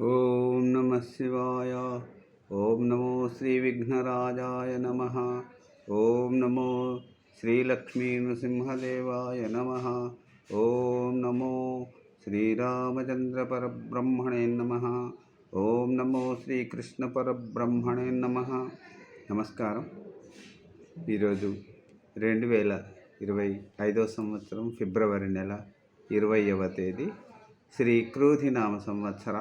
ఓం నమ శివాయ ఓం నమో శ్రీ విఘ్నరాజాయ నమ ఓం నమో శ్రీలక్ష్మీ నృసింహదేవాయ నమ ఓం నమో శ్రీరామచంద్ర పరబ్రహ్మణే నమ ఓం నమో శ్రీకృష్ణ పరబ్రహ్మణే నమ. నమస్కారం. ఈరోజు రెండు వేల ఇరవై ఐదో సంవత్సరం ఫిబ్రవరి నెల ఇరవైవ తేదీ శ్రీ క్రోధినామ సంవత్సర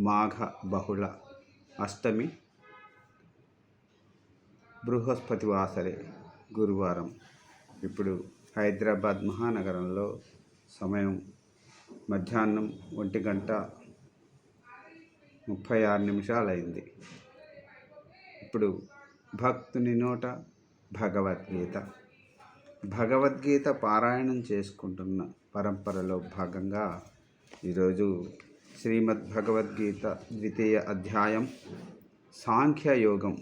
మాఘ బహుళ అష్టమి బృహస్పతి వాసరే గురువారం. ఇప్పుడు హైదరాబాద్ మహానగరంలో సమయం మధ్యాహ్నం ఒంటి గంట ముప్పై ఆరు నిమిషాలైంది. ఇప్పుడు భక్తుని నోట భగవద్గీత. భగవద్గీత పారాయణం చేసుకుంటున్న పరంపరలో భాగంగా ఈరోజు శ్రీమద్ భగవద్గీత ద్వితీయ అధ్యాయం సాంఖ్యయోగం.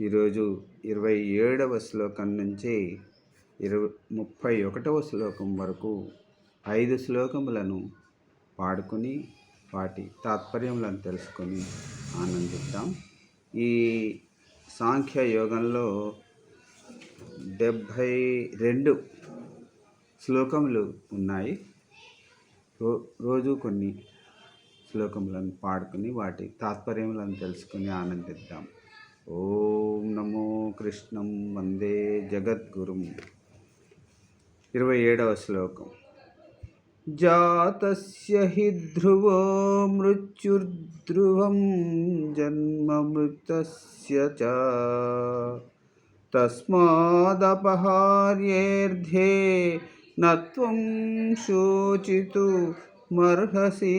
ఈరోజు ఇరవై ఏడవ శ్లోకం నుంచి ఇరవై ముప్పై ఒకటవ శ్లోకం వరకు ఐదు శ్లోకములను పాడుకొని వాటి తాత్పర్యములను తెలుసుకొని ఆనందిద్దాం. ఈ సాంఖ్యయోగంలో డెబ్భై రెండు శ్లోకములు ఉన్నాయి. రో రోజు కొన్ని శ్లోకములను పాడుకుని వాటి తాత్పర్యములను తెలుసుకుని ఆనందిద్దాం. ఓం నమో కృష్ణం వందే జగద్గురుం. ఇరవై ఏడవ శ్లోకం. జాతస్య హి ధ్రువో మృత్యుర్ధ్రువం జన్మ మృతస్య చ. తస్మాదపహార్యేర్ధే నత్వం శోచితు మర్హసి.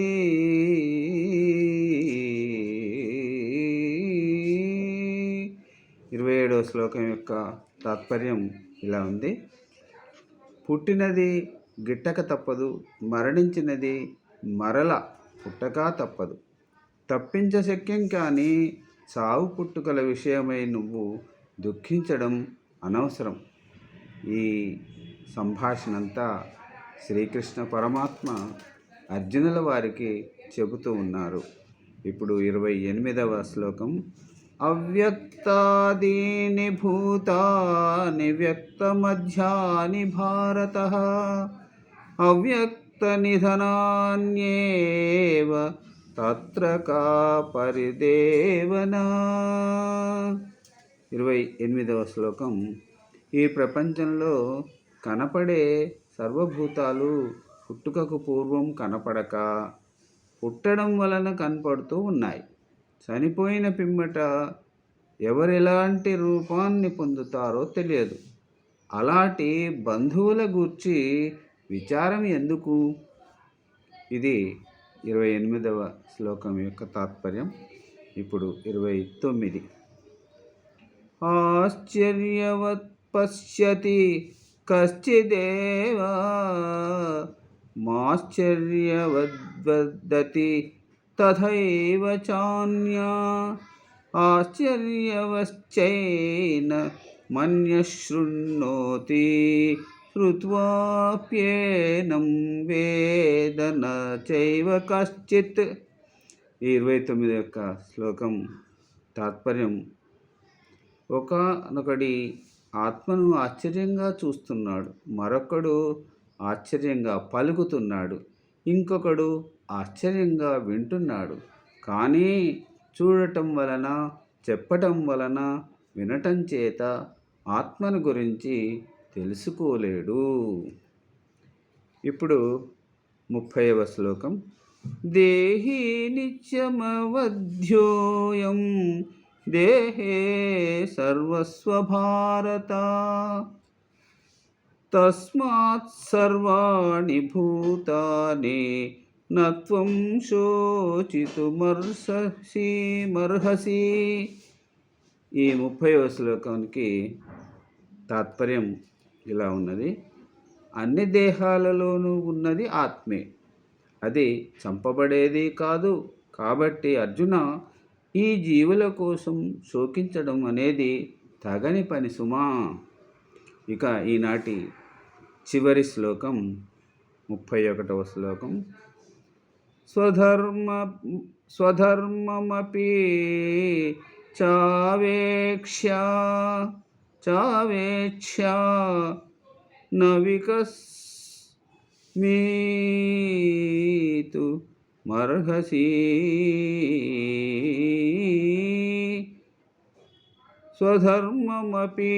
ఇరవై ఏడవ శ్లోకం యొక్క తాత్పర్యం ఇలా ఉంది. పుట్టినది గిట్టక తప్పదు మరణించినది మరల పుట్టక తప్పదు. తప్పించశక్యం కానీ చావు పుట్టుకల విషయమై నువ్వు దుఃఖించడం అనవసరం. ఈ సంభాషణ అంతా శ్రీకృష్ణ పరమాత్మ అర్జునుల వారికి చెబుతూ ఉన్నారు. ఇప్పుడు ఇరవై ఎనిమిదవ శ్లోకం. అవ్యక్తాదీని భూతాని వ్యక్తమధ్యాని భారత. అవ్యక్త నిధనాన్యేవ తత్ర కా పరిదేవనా. ఇరవై ఎనిమిదవ శ్లోకం. ఈ ప్రపంచంలో కనపడే సర్వభూతాలు పుట్టుకకు పూర్వం కనపడక పుట్టడం వలన కనపడుతూ ఉన్నాయి. చనిపోయిన పిమ్మట ఎవరెలాంటి రూపాన్ని పొందుతారో తెలియదు. అలాంటి బంధువుల గూర్చి విచారం ఎందుకు? ఇది ఇరవై ఎనిమిదవ శ్లోకం యొక్క తాత్పర్యం. ఇప్పుడు ఇరవై తొమ్మిది. ఆశ్చర్యవత్ పశ్యతి కశ్చిదేవా మాశ్చర్యవద్వదతి తథైవ చాన్యా ఆశ్చర్యవశ్చైన మన్యశృణోతి శ్రుత్వాప్యేనం వేదన చైవ కశ్చిత్. ఈ ఇరవై తొమ్మిది యొక్క శ్లోకం తాత్పర్యం. ఒకనొకడి ఆత్మను ఆశ్చర్యంగా చూస్తున్నాడు. మరొకడు ఆశ్చర్యంగా పలుకుతున్నాడు. ఇంకొకడు ఆశ్చర్యంగా వింటున్నాడు. కానీ చూడటం వలన చెప్పటం వలన వినటం చేత ఆత్మను గురించి తెలుసుకోలేడు. ఇప్పుడు ముప్పైవ శ్లోకం. దేహి నిత్యమవధ్యోయం దేహే సర్వస్వభారత. తస్మాత్ సర్వాణి భూతాని నత్వం శోచితుమర్హసి మర్హసి. ఈ ముప్పైవ శ్లోకానికి తాత్పర్యం ఇలా ఉన్నది. అన్ని దేహాలలోనూ ఉన్నది ఆత్మే. అది చంపబడేది కాదు. కాబట్టి అర్జున ఈ జీవుల కోసం శోకించడం అనేది తగని పని సుమా. ఇక ఈనాటి చివరి శ్లోకం ముప్పై ఒకటవ శ్లోకం. స్వధర్మ స్వధర్మమపి చావేక్ష చావేక్ష నవికస్మీతు మర్హసీ. స్వధర్మమపి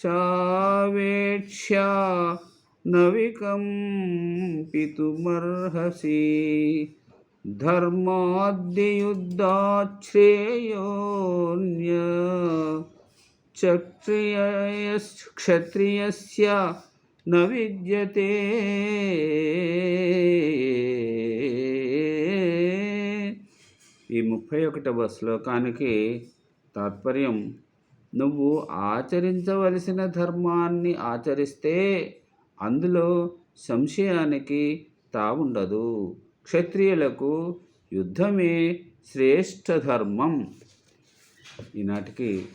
చావేక్ష నవికంపితుమర్హసి ధర్మాద్యయుద్ధాశ్రేయోన్య క్షత్రియస్ క్షత్రియస్య న విద్యతే ఈ ముప్పై ఒకటవ శ్లోకానికి తాత్పర్యం. నువ్వు ఆచరించవలసిన ధర్మాన్ని ఆచరిస్తే అందులో సంశయానికి తావుండదు. క్షత్రియులకు యుద్ధమే శ్రేష్ఠ ధర్మం. ఈనాటికి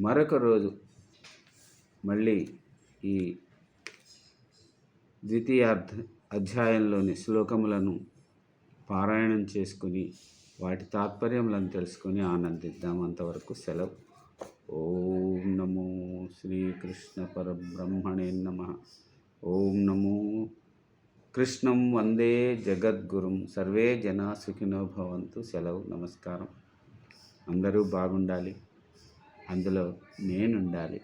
మరొక రోజు మళ్ళీ ఈ ద్వితీయార్థ అధ్యాయంలోని శ్లోకములను పారాయణం చేసుకుని వాటి తాత్పర్యములను తెలుసుకొని ఆనందిద్దాం. అంతవరకు సెలవు. ఓం నమో శ్రీకృష్ణ పరబ్రహ్మణే నమ. ఓం నమో కృష్ణం వందే జగద్గురుం. సర్వే జనా సుఖినో భవంతు. సెలవు. నమస్కారం. అందరూ బాగుండాలి. అందులో నేనుండాలి.